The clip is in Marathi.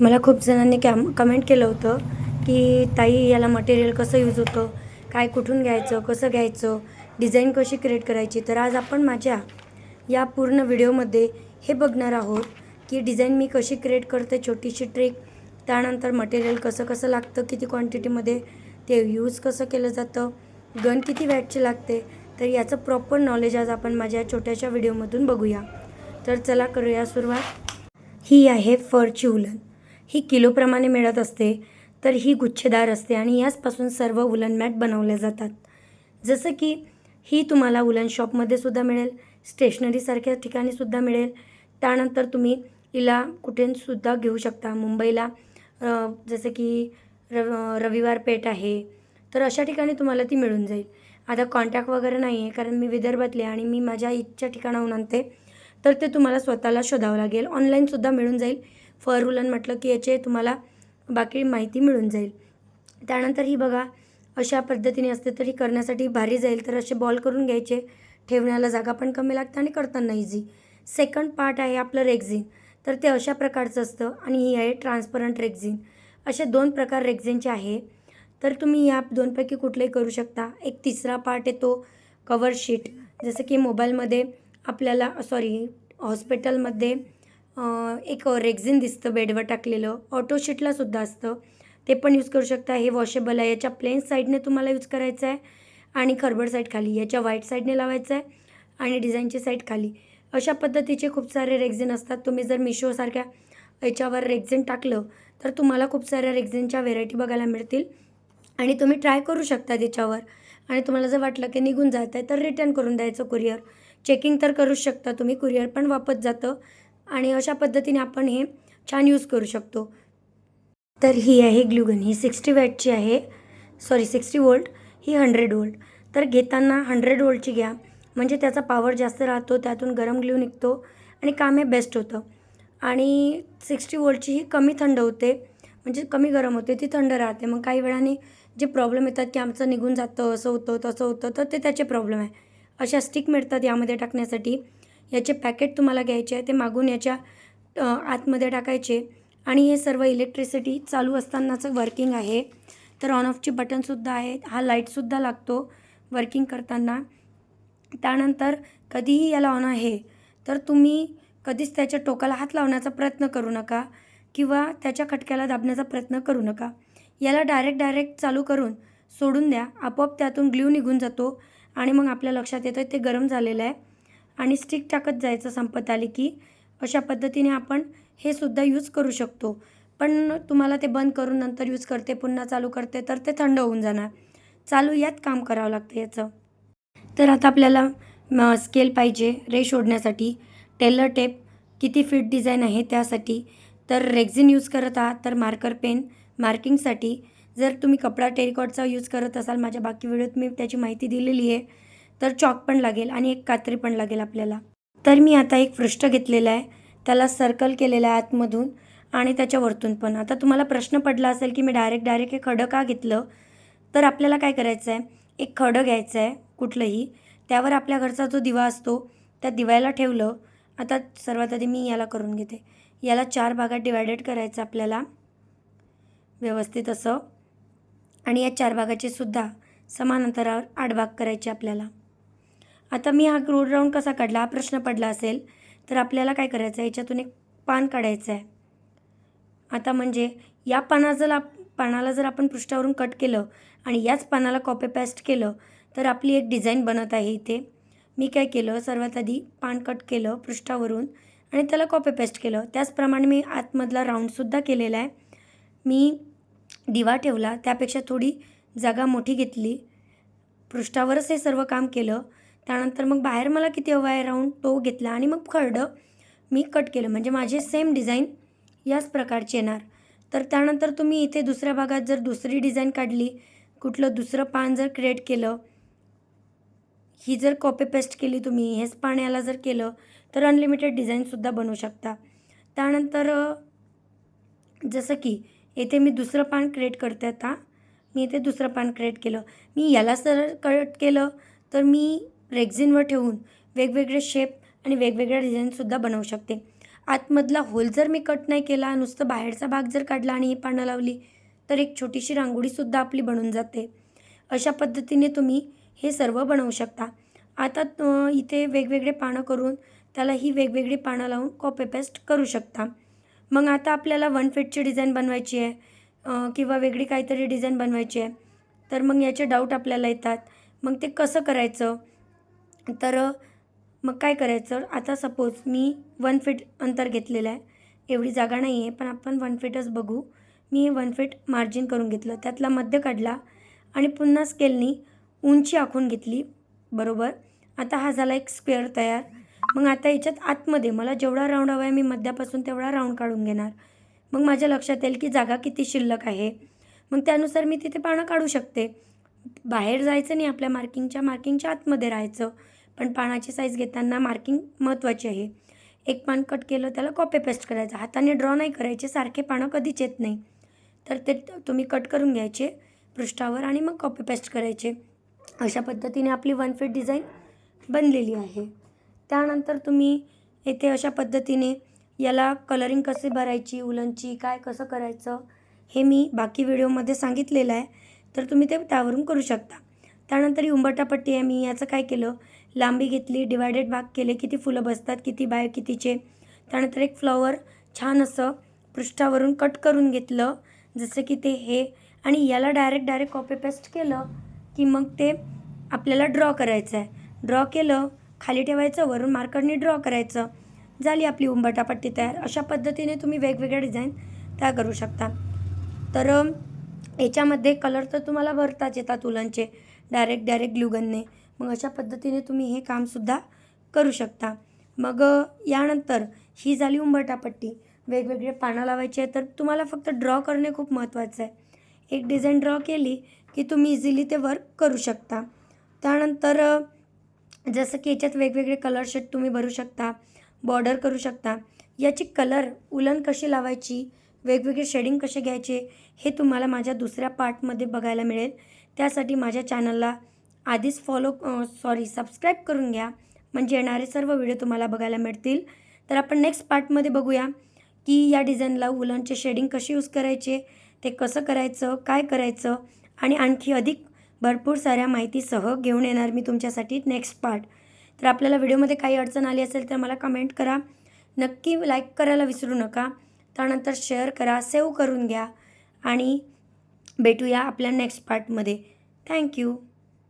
मला खूप जणांनी कॅम कमेंट केलं होतं की ताई याला मटेरियल कसं यूज होतं? काय कुठून घ्यायचं? कसं घ्यायचं? डिझाईन कशी क्रिएट करायची? तर आज आपण माझ्या या पूर्ण व्हिडिओमध्ये हे बघणार आहोत की डिझाईन मी कशी क्रिएट करते छोटीशी ट्रिक त्यानंतर मटेरियल कसं कसं लागतं किती क्वांटिटीमध्ये ते यूज कसं केलं जातं गन किती वॅटचे लागते? तर याचं प्रॉपर नॉलेज आज आपण माझ्या छोट्याशा व्हिडिओमधून बघूया. तर चला करूया सुरुवात. ही आहे फरची उलन ही किलोप्रमाणे मिळत असते तर ही गुच्छेदार असते आणि याचपासून सर्व उलन मॅट बनवले जातात. जसं की ही तुम्हाला उलन शॉपमध्ये सुद्धा मिळेल स्टेशनरीसारख्या ठिकाणी सुद्धा मिळेल. त्यानंतर तुम्ही हिला कुठेसुद्धा घेऊ शकता. मुंबईला जसं की रव रविवार पेठ आहे तर अशा ठिकाणी तुम्हाला ती मिळून जाईल. आता कॉन्टॅक्ट वगैरे नाही आहे कारण मी विदर्भातली आणि मी माझ्या इच्छा ठिकाणाहून आणते तर ते तुम्हाला स्वतःला शोधावं लागेल. ऑनलाईनसुद्धा मिळून जाईल. फर रुलन म्हटलं की याचे तुम्हाला बाकी माहिती मिळून जाईल. त्यानंतर ही बघा अशा पद्धतीने असते तर ही करण्यासाठी भारी जाईल. तर असे बॉल करून घ्यायचे. ठेवण्याला जागा पण कमी लागते आणि करताना इझी सेकंड पार्ट आहे आपलं रेक्झिन तर ते अशा प्रकारचं असतं आणि ही आहे ट्रान्सपरंट रेक्झिन असे दोन प्रकार रेक्झिनचे आहे. तर तुम्ही या दोनपैकी कुठलेही करू शकता. एक तिसरा पार्ट येतो कवर शीट जसं की मोबाईलमध्ये आपल्याला सॉरी हॉस्पिटलमध्ये एक रेक्झिन दिसतं बेडवर टाकलेलं. ऑटो सुद्धा असतं. ते पण यूज करू शकता. हे वॉशेबल आहे. याच्या प्लेन साईडने तुम्हाला यूज करायचं आहे आणि खरबड साईड खाली. याच्या व्हाईट साईडने लावायचं आहे आणि डिझाईनची साईड खाली. अशा पद्धतीचे खूप सारे रेक्झिन असतात. तुम्ही जर मिशोसारख्या याच्यावर रेक्झिन टाकलं तर तुम्हाला खूप साऱ्या रेक्झिनच्या व्हेरायटी बघायला मिळतील. आणि तुम्ही ट्राय करू शकता त्याच्यावर. आणि तुम्हाला जर वाटलं की निघून जात आहे तर रिटर्न करून द्यायचं कुरिअर चेकिंग तर करूच शकता तुम्ही. कुरिअर पण वापस जातं. आणि अशा पद्धतीने आपण हे छान यूज करू शकतो. तर ही आहे ग्लुगन. ही सिक्स्टी वॅटची आहे. सॉरी सिक्स्टी वोल्ट ही हंड्रेड वोल्ट तर घेताना हंड्रेड वोल्टची घ्या. म्हणजे त्याचा पॉवर जास्त राहतो त्यातून गरम ग्लू निघतो आणि काम हे बेस्ट होतं. आणि सिक्स्टी वोल्टची ही कमी थंड होते. म्हणजे कमी गरम होते. ती थंड राहते. मग काही वेळाने जे प्रॉब्लेम येतात की आमचं निघून जातं असं होतं तसं होतं तर ते त्याचे प्रॉब्लेम आहे. अशा स्टिक मिळतात यामध्ये टाकण्यासाठी. याचे पॅकेट तुम्हाला घ्यायचे आहे ते मागून याच्या आतमध्ये टाकायचे. आणि हे सर्व इलेक्ट्रिसिटी चालू असतानाचं वर्किंग आहे. तर ऑन ऑफची बटनसुद्धा आहे हा लाईटसुद्धा लागतो वर्किंग करताना. त्यानंतर कधीही याला ऑन आहे तर तुम्ही कधीच त्याच्या टोकाला हात लावण्याचा प्रयत्न करू नका किंवा त्याच्या खटक्याला दाबण्याचा प्रयत्न करू नका. याला डायरेक्ट डायरेक्ट चालू करून सोडून द्या. आपोआप त्यातून ग्ल्यू निघून जातो आणि मग आपल्या लक्षात येतं ते गरम झालेलं आहे. आणि स्टिक टाकत जायचं संपत आली की अशा पद्धतीने आपण हे सुद्धा यूज करू शकतो. पण तुम्हाला ते बंद करून नंतर यूज करते पुन्हा चालू करते तर ते थंड होऊन जाणार. चालू यात काम करावं लागतं याचं. तर आता आपल्याला म, स्केल पाहिजे रे शोधण्यासाठी. टेलर टेप किती फिट डिझाईन आहे त्यासाठी. तर रेक्झिन यूज करत आहात तर मार्कर पेन मार्किंगसाठी जर तुम्ही कपडा टेरिकॉटचा यूज करत असाल माझ्या बाकी व्हिडिओत मी त्याची माहिती दिलेली आहे. तर चॉक पण लागेल आणि एक कात्री पण लागेल आपल्याला. तर मी आता एक पृष्ठ घेतलेला आहे. त्याला सर्कल केलेलं आहे आतमधून आणि त्याच्या वरतून पण. आता तुम्हाला प्रश्न पडला असेल की मी डायरेक्ट डायरेक्ट हे खडं का घेतलं? तर आपल्याला काय करायचं आहे एक खडं घ्यायचं आहे कुठलंही. त्यावर आपल्या घरचा जो दिवा असतो त्या दिव्याला ठेवलं. आता सर्वात आधी मी याला करून घेते. याला चार भागात डिवायडेड करायचं आपल्याला. व्यवस्थित असं. आणि या चार भागाचे सुद्धा समान अंतरावर आठ भाग करायचे आपल्याला. आता मी हा रोड राऊंड कसा काढला हा प्रश्न पडला असेल तर आपल्याला काय करायचं आहे याच्यातून एक पान काढायचं आहे आता म्हणजे या पाना जर आप पानाला जर आपण पृष्ठावरून कट केलं आणि याच पानाला कॉपी पेस्ट केलं तर आपली एक डिझाईन बनत आहे इथे. मी काय केलं? सर्वात आधी पान कट केलं पृष्ठावरून आणि त्याला कॉपी पेस्ट केलं. त्याचप्रमाणे मी आतमधला राऊंडसुद्धा केलेला आहे. मी दिवा ठेवला त्यापेक्षा थोडी जागा मोठी घेतली. पृष्ठावरच हे सर्व काम केलं. त्यानंतर मग बाहेर मला किती हवा आहे राऊंड तो घेतला आणि मग खरडं मी कट केलं. म्हणजे माझे सेम डिझाईन याच प्रकारचे येणार. तर त्यानंतर तुम्ही इथे दुसऱ्या भागात जर दुसरी डिझाईन काढली कुठलं दुसरं पान जर क्रिएट केलं ही जर कॉपी पेस्ट केली तुम्ही हेच पान याला जर केलं तर अनलिमिटेड डिझाईनसुद्धा बनवू शकता. त्यानंतर जसं की येथे मी दुसरं पान क्रिएट करते आता. मी इथे दुसरं पान क्रिएट केलं. मी याला जर कट केलं तर मी रेग्झिनवर ठेवून वेगवेगळे शेप आणि वेगवेगळ्या डिझाईनसुद्धा बनवू शकते. आतमधला होल जर मी कट नाही केला नुसतं बाहेरचा भाग जर काढला आणि ही पानं लावली तर एक छोटीशी रांगोळीसुद्धा आपली बनून जाते. अशा पद्धतीने तुम्ही हे सर्व बनवू शकता. आता इथे वेगवेगळे पानं करून त्याला ही वेगवेगळी पानं लावून कॉपी पेस्ट करू शकता. मग आता आपल्याला वन फिटची डिझाईन बनवायची आहे किंवा वेगळी काहीतरी डिझाईन बनवायची आहे. तर मग याचे डाऊट आपल्याला येतात. मग ते कसं करायचं? तर मग काय करायचं? आता सपोज मी वन फीट अंतर घेतलेलं आहे. एवढी जागा नाही आहे पण आपण वन फीटच बघू. मी वन फीट मार्जिन करून घेतलं. त्यातला मध्य काढला आणि पुन्हा स्केलनी उंची आखून घेतली. बरोबर? आता हा झाला एक स्क्वेअर तयार. मग आता याच्यात आतमध्ये मला जेवढा राऊंड हवा आहे मी मध्यापासून तेवढा राऊंड काढून घेणार. मग माझ्या लक्षात येईल की जागा किती शिल्लक आहे. मग त्यानुसार मी तिथे पानं काढू शकते. बाहेर जायचं नाही आपल्या मार्किंगच्या मार्किंगच्या आतमध्ये राहायचं. पण पानाची साईज घेताना मार्किंग महत्त्वाची आहे. एक पान कट केलं त्याला कॉपी पेस्ट करायचं. हाताने ड्रॉ नाही करायचे सारखे पानं कधीच येत नाही. तर ते तुम्ही कट करून घ्यायचे पृष्ठावर आणि मग कॉपी पेस्ट करायचे. अशा पद्धतीने आपली वन फिट डिझाईन बनलेली आहे. त्यानंतर तुम्ही येथे अशा पद्धतीने याला कलरिंग कसे भरायची उलनची काय कसं करायचं हे मी बाकी व्हिडिओमध्ये सांगितलेलं आहे. तर तुम्ही ते त्यावरून करू शकता. त्यानंतर ही उंबटापट्टी आहे. मी याचं काय केलं? लांबी घेतली डिवायडेड भाग केले. किती फुलं बसतात किती बाय कितीचे? त्यानंतर एक फ्लॉवर छान असं पृष्ठावरून कट करून घेतलं. जसं की ते हे. आणि याला डायरेक्ट डायरेक्ट कॉपी पेस्ट केलं की मग ते आपल्याला ड्रॉ करायचं आहे ड्रॉ केलं खाली ठेवायचं वरून मार्करने ड्रॉ करायचं. झाली आपली उंबटापट्टी तयार. अशा पद्धतीने तुम्ही वेगवेगळ्या डिझाईन तयार करू शकता. तर याच्यामध्ये कलर तर तुम्हाला भरताच येतात उलनचे. Direct direct ग्लुगनने. मग अशा पद्धतीने तुम्ही हे कामसुद्धा करू शकता. मग यानंतर ही झाली उंबरटापट्टी वेगवेगळे पानं लावायचे तर तुम्हाला फक्त ड्रॉ करणे खूप महत्त्वाचं आहे. एक डिझाईन ड्रॉ केली की तुम्ही इझिली ते वर्क करू शकता. त्यानंतर जसं की याच्यात वेगवेगळे कलर शेड तुम्ही भरू शकता बॉर्डर करू शकता. याची कलर उलन कशी लावायची वेगवेगळे शेडिंग कसे घ्यायचे हे तुम्हाला माझ्या दुसऱ्या पार्टमध्ये बघायला मिळेल. त्यासाठी माझ्या चॅनलला आधीच फॉलो सॉरी सबस्क्राईब करून घ्या. म्हणजे येणारे सर्व व्हिडिओ तुम्हाला बघायला मिळतील. तर आपण नेक्स्ट पार्टमध्ये बघूया की या डिझाईनला वुलनचे शेडिंग कसे यूज करायचे ते कसं करायचं काय करायचं आणि आणखी अधिक भरपूर साऱ्या माहितीसह घेऊन येणार मी तुमच्यासाठी नेक्स्ट पार्ट तर आपल्याला व्हिडिओमध्ये काही अडचण आली असेल तर मला कमेंट करा. नक्की लाईक करायला विसरू नका. त्यानंतर शेअर करा सेव्ह करून घ्या. आणि भेटूया आपल्या नेक्स्ट पार्टमध्ये ಥ್ಯಾಂಕ್ ಯು